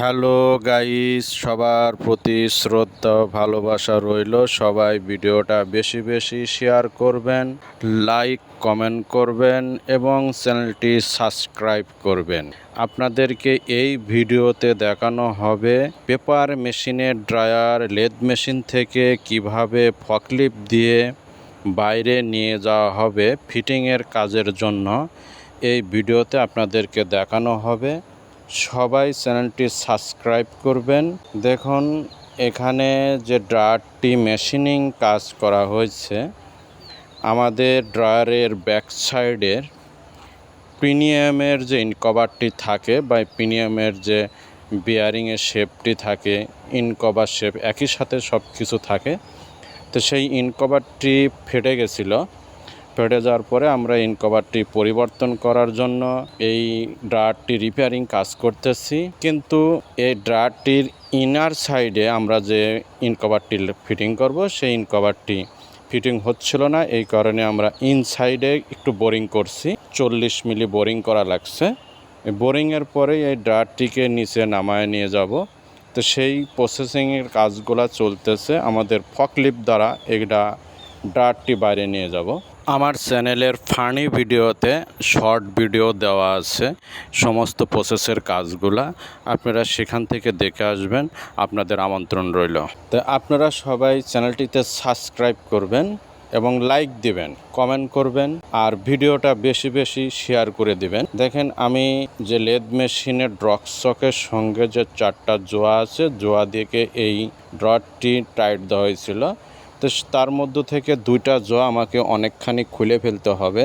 Hello guys, সবার প্রতি শ্রদ্ধা, ভালোবাসা রইল। সবাই ভিডিওটা বেশি বেশি শেয়ার করবেন, লাইক, কমেন্ট করবেন এবং চ্যানেলটি সাবস্ক্রাইব করবেন। আপনাদেরকে এই ভিডিওতে দেখানো হবে পেপার মেশিনের ড্রায়ার, লেদ মেশিন থেকে কীভাবে ফকলিপ দিয়ে বাইরে নিয়ে যাওয়া হবে ফিটিংয়ের কাজের জন্য। এই ভিডিওতে আপনাদেরকে দেখানো হবে। সবাই চ্যানেলটি সাবস্ক্রাইব করবেন। দেখুন, এখানে যে ড্রায়ারটি মেশিনিং কাজ করা হয়েছে, আমাদের ড্রয়ারের ব্যাক সাইডের প্রিমিয়ামের যে ইনকভারটি থাকে বা প্রিমিয়ামের যে বিয়ারিংয়ের শেপটি থাকে, ইনকভার শেপ একই সাথে সব কিছু থাকে। তো সেই ইনকভারটি ফেটে গেছিল। ফেটে যাওয়ার পরে আমরা ইনকভারটি পরিবর্তন করার জন্য এই ড্রায়ারটি রিপেয়ারিং কাজ করতেছি। কিন্তু এই ড্রায়ারটির ইনার সাইডে আমরা যে ইনকভারটি ফিটিং করব, সেই ইনকভারটি ফিটিং হচ্ছিল না। এই কারণে আমরা ইনসাইডে একটু বোরিং করছি। চল্লিশ মিলি বোরিং করা লাগছে। বোরিংয়ের পরে এই ড্রায়ারটিকে নিচে নামায় নিয়ে যাব। তো সেই প্রসেসিংয়ের কাজগুলো চলতেছে। আমাদের ফকলিপ দ্বারা এটা ড্রায়ারটি বাইরে নিয়ে যাব। আমার চ্যানেলের ফানি ভিডিওতে শর্ট ভিডিও দেওয়া আছে সমস্ত প্রসেসের কাজগুলা। আপনারা সেখান থেকে দেখে আসবেন, আপনাদের আমন্ত্রণ রইল। তো আপনারা সবাই চ্যানেলটিতে সাবস্ক্রাইব করবেন এবং লাইক দিবেন কমেন্ট করবেন, আর ভিডিওটা বেশি বেশি শেয়ার করে দিবেন। দেখেন, আমি যে লেদ মেশিনে ড্রক চকের সঙ্গে যে চারটা জোয়া আছে, জোয়া দিয়ে এই ড্রটটি টাইট দেওয়া হয়েছিল তো তার মধ্য থেকে দুইটা জ আমাকে অনেকখানি খুলে ফেলতে হবে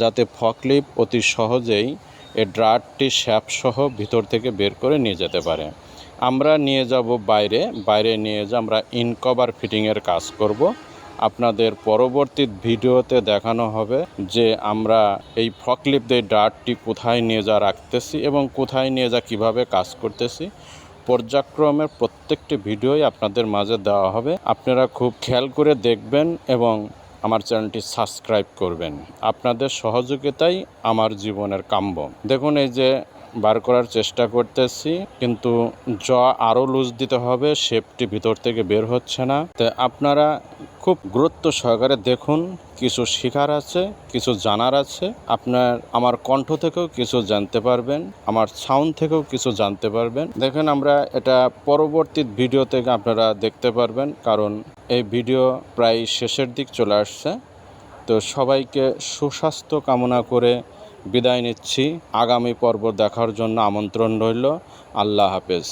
যাতে ফকলিপ অতি সহজেই এ ড্রাটটি শ্যাপসহ ভিতর থেকে বের করে নিয়ে যেতে পারে। আমরা নিয়ে যাব বাইরে বাইরে নিয়ে যে আমরা ইনকভার ফিটিংয়ের কাজ করব। আপনাদের পরবর্তী ভিডিওতে দেখানো হবে যে আমরা এই ফকলিপ দিয়ে ডার্টটি কোথায় নিয়ে যা রাখতেছি এবং কোথায় নিয়ে যা কীভাবে কাজ করতেছি। পর্যায়ক্রমের প্রত্যেকটি ভিডিওই আপনাদের মাঝে দেওয়া হবে। আপনারা খুব খেয়াল করে দেখবেন এবং আমার চ্যানেলটি সাবস্ক্রাইব করবেন। আপনাদের সহযোগিতাই আমার জীবনের কাম্য। দেখুন এই যে বার করার চেষ্টা করতেছি, কিন্তু জ আরও লুজ দিতে হবে শেপটি ভিতর থেকে বের হচ্ছে না। তো আপনারা খুব গুরুত্ব সহকারে দেখুন, কিছু শেখার আছে, কিছু জানার আছে। আপনার, আমার কণ্ঠ থেকেও কিছু জানতে পারবেন, আমার সাউন্ড থেকেও কিছু জানতে পারবেন। দেখেন আমরা এটা পরবর্তী ভিডিও থেকে আপনারা দেখতে পারবেন, কারণ এই ভিডিও প্রায় শেষের দিক চলে আসছে। তো সবাইকে সুস্বাস্থ্য কামনা করে বিদায় নিচ্ছি। আগামী পর্ব দেখার জন্য আমন্ত্রণ রইল। আল্লাহ হাফেজ।